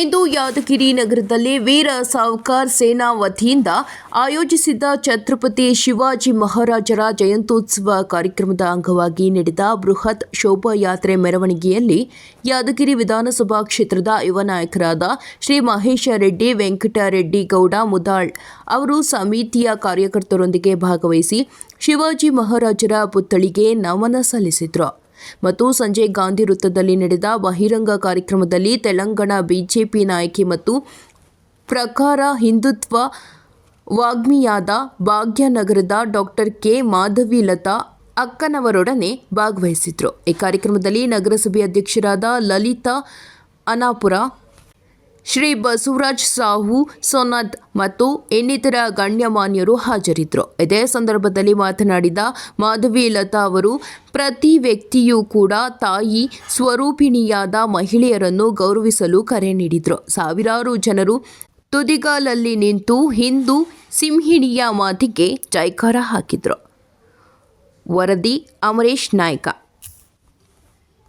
ಇಂದು ಯಾದಗಿರಿ ನಗರದಲ್ಲಿ ವೀರ ಸಾವ್ಕಾರ್ ಸೇನಾ ವತಿಯಿಂದ ಆಯೋಜಿಸಿದ್ದ ಛತ್ರಪತಿ ಶಿವಾಜಿ ಮಹಾರಾಜರ ಜಯಂತ್ಯೋತ್ಸವ ಕಾರ್ಯಕ್ರಮದ ಅಂಗವಾಗಿ ನಡೆದ ಬೃಹತ್ ಶೋಭಾಯಾತ್ರೆ ಮೆರವಣಿಗೆಯಲ್ಲಿ ಯಾದಗಿರಿ ವಿಧಾನಸಭಾ ಕ್ಷೇತ್ರದ ಯುವ ನಾಯಕರಾದ ಶ್ರೀ ಮಹೇಶ ರೆಡ್ಡಿ ವೆಂಕಟರೆಡ್ಡಿ ಗೌಡ ಮುದಾಳ್ ಅವರು ಸಮಿತಿಯ ಕಾರ್ಯಕರ್ತರೊಂದಿಗೆ ಭಾಗವಹಿಸಿ ಶಿವಾಜಿ ಮಹಾರಾಜರ ಪುತ್ಥಳಿಗೆ ನಮನ ಸಲ್ಲಿಸಿದರು. ಮತ್ತು ಸಂಜೆ ಗಾಂಧಿ ವೃತ್ತದಲ್ಲಿ ನಡೆದ ಬಹಿರಂಗ ಕಾರ್ಯಕ್ರಮದಲ್ಲಿ ತೆಲಂಗಾಣ ಬಿಜೆಪಿ ನಾಯಕಿ ಮತ್ತು ಪ್ರಕಾರ ಹಿಂದುತ್ವ ವಾಗ್ಮಿಯಾದ ಭಾಗ್ಯನಗರದ ಡಾಕ್ಟರ್ ಕೆ ಮಾಧವಿ ಲತಾ ಅಕ್ಕನವರೊಡನೆ ಭಾಗವಹಿಸಿದ್ರು. ಈ ಕಾರ್ಯಕ್ರಮದಲ್ಲಿ ನಗರಸಭೆ ಅಧ್ಯಕ್ಷರಾದ ಲಲಿತಾ ಅನಾಪುರ ಶ್ರೀ ಬಸವರಾಜ್ ಸಾಹು, ಸೊನದ್ ಮತ್ತು ಇನ್ನಿತರ ಗಣ್ಯಮಾನ್ಯರು ಹಾಜರಿದ್ದರು. ಇದೇ ಸಂದರ್ಭದಲ್ಲಿ ಮಾತನಾಡಿದ ಮಾಧವಿ ಲತಾ ಅವರು, ಪ್ರತಿ ವ್ಯಕ್ತಿಯೂ ಕೂಡ ತಾಯಿ ಸ್ವರೂಪಿಣಿಯಾದ ಮಹಿಳೆಯರನ್ನು ಗೌರವಿಸಲು ಕರೆ ನೀಡಿದರು. ಸಾವಿರಾರು ಜನರು ತುದಿಗಾಲಲ್ಲಿ ನಿಂತು ಹಿಂದೂ ಸಿಂಹಿಣಿಯ ಮಾತಿಗೆ ಜೈಕಾರ ಹಾಕಿದರು. ವರದಿ ಅಮರೇಶ್ ನಾಯ್ಕ.